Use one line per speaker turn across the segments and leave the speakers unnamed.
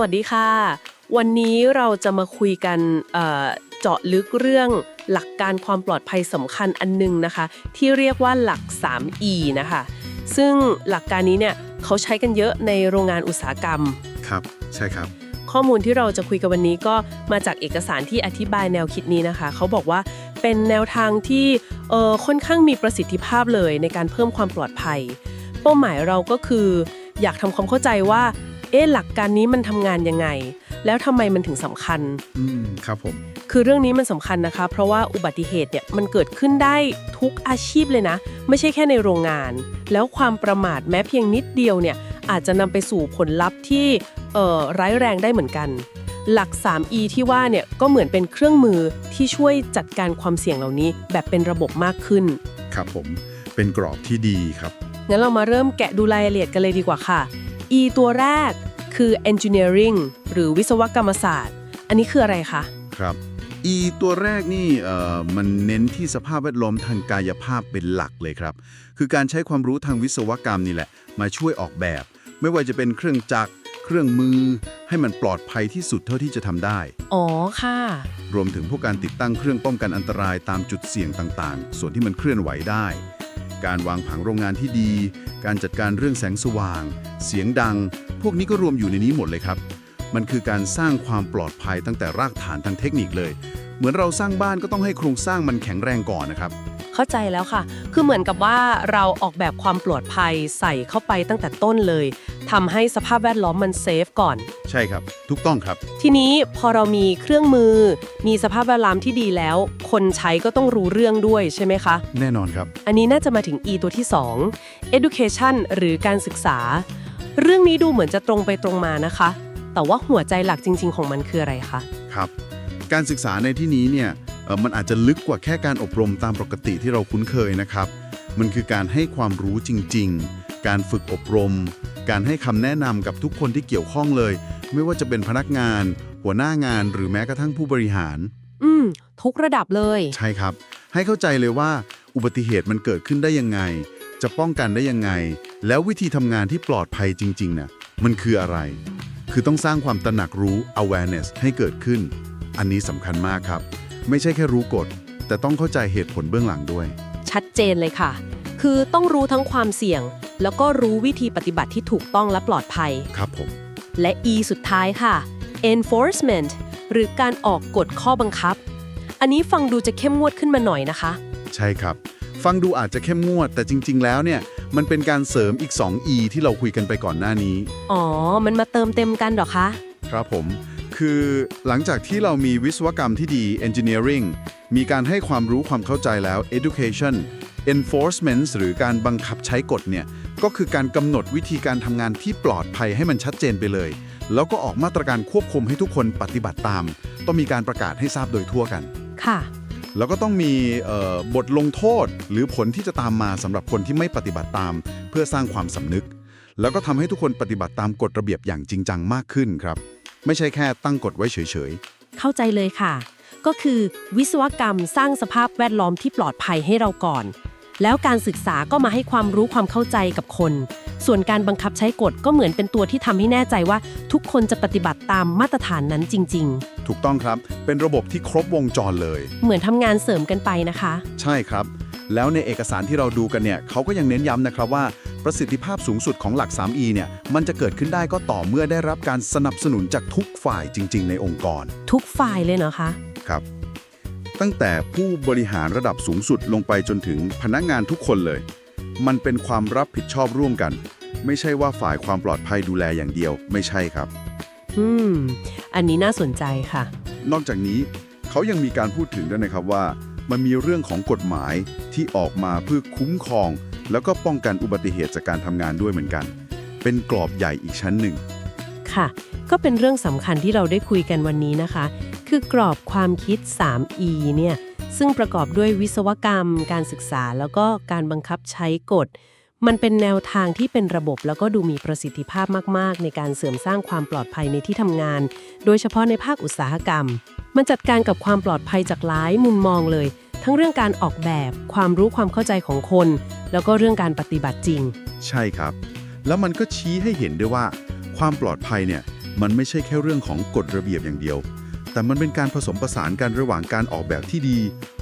วัสดีค่ะ วันนี้เราจะมาคุยกันเอ่อเจาะลึกเรื่องหลักการความปลอดภัยสำคัญอันหนึงนะคะ ที่เรียกว่าหลัก 3E นะคะ ซึ่งหลักการนี้เนี่ยเขาใช้กันเยอะในโรงงานอุตสาหกรรม
ครับ ใช่ครับ
ข้อมูลที่เราจะคุยกันวันนี้ก็มาจากเอกสารที่อธิบายแนวคิดนี้นะคะ เขาบอกว่าเป็นแนวทางที่เอ่อค่อนข้างมีประสิทธิภาพเลยในการเพิ่มความปลอดภัย เป้าหมายเราก็คือ อยากทำความเข้าใจว่าเอ๊ะหลักการนี้มันทำงานยังไง แล้วทำไมมันถึงสำคัญ
อืมครับผม
คือเรื่องนี้มันสำคัญนะคะ เพราะว่าอุบัติเหตุเนี่ยมันเกิดขึ้นได้ทุกอาชีพเลยนะ ไม่ใช่แค่ในโรงงาน แล้วความประมาทแม้เพียงนิดเดียวเนี่ยอาจจะนำไปสู่ผลลัพธ์ที่เอ่อร้ายแรงได้เหมือนกัน หลัก 3E ที่ว่าเนี่ยก็เหมือนเป็นเครื่องมือที่ช่วยจัดการความเสี่ยงเหล่านี้แบบเป็นระบบมากขึ้น
ครับผม เป็นกรอบที่ดีครับ
งั้นเรามาเริ่มแกะดูรายละเอียดกันเลยดีกว่าค่ะ E ตัวแรกคือ engineering หรือวิศวกรรมศาสตร์ อันนี้คืออะไรคะ
ครับ E ตัวแรกนี่เอ่อมันเน้นที่สภาพแวดล้อมทางกายภาพเป็นหลักเลยครับ คือการใช้ความรู้ทางวิศวกรรมนี่แหละ มาช่วยออกแบบ ไม่ว่าจะเป็นเครื่องจักร เครื่องมือ ให้มันปลอดภัยที่สุดเท่าที่จะทำได้
อ๋อค่ะ
รวมถึงพวกการติดตั้งเครื่องป้องกันอันตรายตามจุดเสี่ยงต่างๆ ส่วนที่มันเคลื่อนไหวได้ การวางผังโรงงานที่ดี การจัดการเรื่องแสงสว่าง เสียงดัง พวกนี้ก็รวมอยู่ในนี้หมดเลยครับ มันคือการสร้างความปลอดภัยตั้งแต่รากฐานทางเทคนิคเลย เหมือนเราสร้างบ้านก็ต้องให้โครงสร้างมันแข็งแรงก่อนนะครับ
เข้าใจแล้วค่ะ คือเหมือนกับว่าเราออกแบบความปลอดภัยใส่เข้าไปตั้งแต่ต้นเลย ทำให้สภาพแวดล้อมมันเซฟก่อน
ใช่ครับ ถูกต้องครับ
ทีนี้พอเรามีเครื่องมือ มีสภาพแวดล้อมที่ดีแล้ว คนใช้ก็ต้องรู้เรื่องด้วยใช่ไหมคะ
แน่นอนครับ
อันนี้น่าจะมาถึง E ตัวที่ 2 education หรือการศึกษา เรื่องนี้ดูเหมือนจะตรงไปตรงมานะคะ แต่ว่าหัวใจหลักจริง ๆ ของมันคืออะไรคะ
ครับ การศึกษาในที่นี้เนี่ยเอ่อมันอาจจะลึกกว่าแค่การอบรมตามปกติที่เราคุ้นเคยนะครับ มันคือการให้ความรู้จริง ๆ การฝึกอบรม การให้คำแนะนำกับทุกคนที่เกี่ยวข้องเลย ไม่ว่าจะเป็นพนักงาน หัวหน้างานหรือแม้กระทั่งผู้บริหาร
อืม ทุกระดับเลย
ใช่ครับ ให้เข้าใจเลยว่าอุบัติเหตุมันเกิดขึ้นได้ยังไง จะป้องกันได้ยังไง แล้ววิธีทำงานที่ปลอดภัยจริงๆน่ะมันคืออะไร คือต้องสร้างความตระหนักรู้ awareness ให้เกิดขึ้น อันนี้สำคัญมากครับ ไม่ใช่แค่รู้กฎ แต่ต้องเข้าใจเหตุผลเบื้องหลังด้วย
ชัดเจนเลยค่ะ คือต้องรู้ทั้งความเสี่ยง แล้วก็รู้วิธีปฏิบัติที่ถูกต้องและปลอดภัย
ครับผม
และ E สุดท้ายค่ะ enforcement หรือการออกกฎข้อบังคับ อันนี้ฟังดูจะเข้มงวดขึ้นมาหน่อยนะคะ
ใช่ครับ ฟังดูอาจจะเข้มงวด แต่จริง ๆ แล้วเนี่ย มันเป็นการเสริมอีก 2E ที่เราคุยกันไปก่อนหน้านี้
อ๋อ มันมาเติมเต็มกันเหรอคะ
ครับผม คือหลังจากที่เรามีวิศวกรรมที่ดี engineering มีการให้ความรู้ความเข้าใจแล้ว education enforcement หรือการบังคับใช้กฎเนี่ยก็คือการกำหนดวิธีการทำงานที่ปลอดภัยให้มันชัดเจนไปเลย แล้วก็ออกมาตรการควบคุมให้ทุกคนปฏิบัติตาม ต้องมีการประกาศให้ทราบโดยทั่วกัน
ค่ะ
แล้วก็ต้องมีเอ่อบทลงโทษหรือผลที่จะตามมาสำหรับคนที่ไม่ปฏิบัติตาม เพื่อสร้างความสำนึก แล้วก็ทำให้ทุกคนปฏิบัติตามกฎระเบียบอย่างจริงจังมากขึ้นครับ ไม่ใช่แค่ตั้งกฎไว้เฉย
เข้าใจเลยค่ะก็คือวิศวกรรมสร้างสภาพแวดล้อมที่ปลอดภัยให้เราก่อน แล้วการศึกษาก็มาให้ความรู้ความเข้าใจกับคน ส่วนการบังคับใช้กฎก็เหมือนเป็นตัวที่ทำให้แน่ใจว่าทุกคนจะปฏิบัติตามมาตรฐานนั้นจริง
ๆถูกต้องครับ เป็นระบบที่ครบวงจรเลย
ๆ เหมือนทำงานเสริมกันไปนะคะ
ใช่ครับ แล้วในเอกสารที่เราดูกันเนี่ยเขาก็ยังเน้นย้ำนะครับว่า ประสิทธิภาพสูงสุดของหลัก 3E เนี่ยมันจะเกิดขึ้นได้ก็ต่อเมื่อได้รับการสนับสนุนจากทุกฝ่ายจริง ๆ ในองค์กร
ทุกฝ่ายเลยเนาะคะ
ครับ ตั้งแต่ผู้บริหารระดับสูงสุดลงไปจนถึงพนักงานทุกคนเลย มันเป็นความรับผิดชอบร่วมกัน ไม่ใช่ว่าฝ่ายความปลอดภัยดูแลอย่างเดียว ไม่ใช่ครับ
อืม อันนี้น่าสนใจค่ะ
นอกจากนี้เขายังมีการพูดถึงด้วยนะครับว่า มันมีเรื่องของกฎหมายที่ออกมาเพื่อคุ้มครอง แล้วก็ป้องกันอุบัติเหตุจากการทำงานด้วยเหมือนกัน เป็นกรอบใหญ่อีกชั้นหนึ่ง
ค่ะ ก็เป็นเรื่องสำคัญที่เราได้คุยกันวันนี้นะคะ คือกรอบความคิด 3E เนี่ย ซึ่งประกอบด้วยวิศวกรรม การศึกษา แล้วก็การบังคับใช้กฎ มันเป็นแนวทางที่เป็นระบบแล้วก็ดูมีประสิทธิภาพมาก ๆ ในการเสริมสร้างความปลอดภัยในที่ทำงาน โดยเฉพาะในภาคอุตสาหกรรม มันจัดการกับความปลอดภัยจากหลายมุมมองเลย ทั้งเรื่องการออกแบบ ความรู้ความเข้าใจของคน แล้วก็เรื่องการปฏิบัติจริง
ใช่ครับ แล้วมันก็ชี้ให้เห็นด้วยว่า ความปลอดภัยเนี่ยมันไม่ใช่แค่เรื่องของกฎระเบียบอย่างเดียว แต่มันเป็นการผสมผสานกันระหว่างการออกแบบที่ดี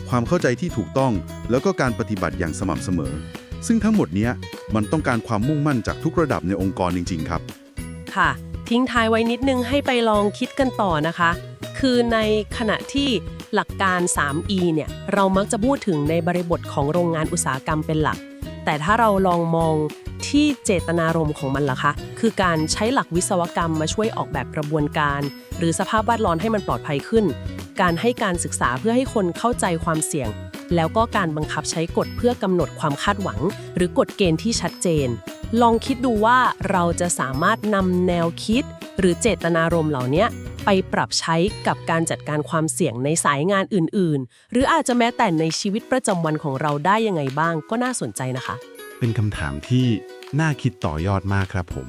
ความเข้าใจที่ถูกต้อง แล้วก็การปฏิบัติอย่างสม่ำเสมอ ซึ่งทั้งหมดเนี้ยมันต้องการความมุ่งมั่นจากทุกระดับในองค์กรจริง ๆ ครับ
ค่ะ ทิ้งท้ายไว้นิดนึงให้ไปลองคิดกันต่อนะคะ คือในขณะที่หลักการ 3E เนี่ย เรามักจะพูดถึงในบริบทของโรงงานอุตสาหกรรมเป็นหลัก แต่ถ้าเราลองมอง ที่เจตนารมณ์ของมันล่ะคะ คือการใช้หลักวิศวกรรมมาช่วยออกแบบกระบวนการ หรือสภาพแวดล้อมให้มันปลอดภัยขึ้น การให้การศึกษาเพื่อให้คนเข้าใจความเสี่ยง แล้วก็การบังคับใช้กฎเพื่อกำหนดความคาดหวัง หรือกฎเกณฑ์ที่ชัดเจน ลองคิดดูว่าเราจะสามารถนำแนวคิด หรือเจตนารมณ์เหล่านี้ไปปรับใช้กับการจัดการความเสี่ยงในสายงานอื่น ๆ หรืออาจจะแม้แต่ในชีวิตประจำวันของเราได้ยังไงบ้างก็น่าสนใจนะคะ
เป็นคำถามที่น่าคิดต่อยอดมากครับผม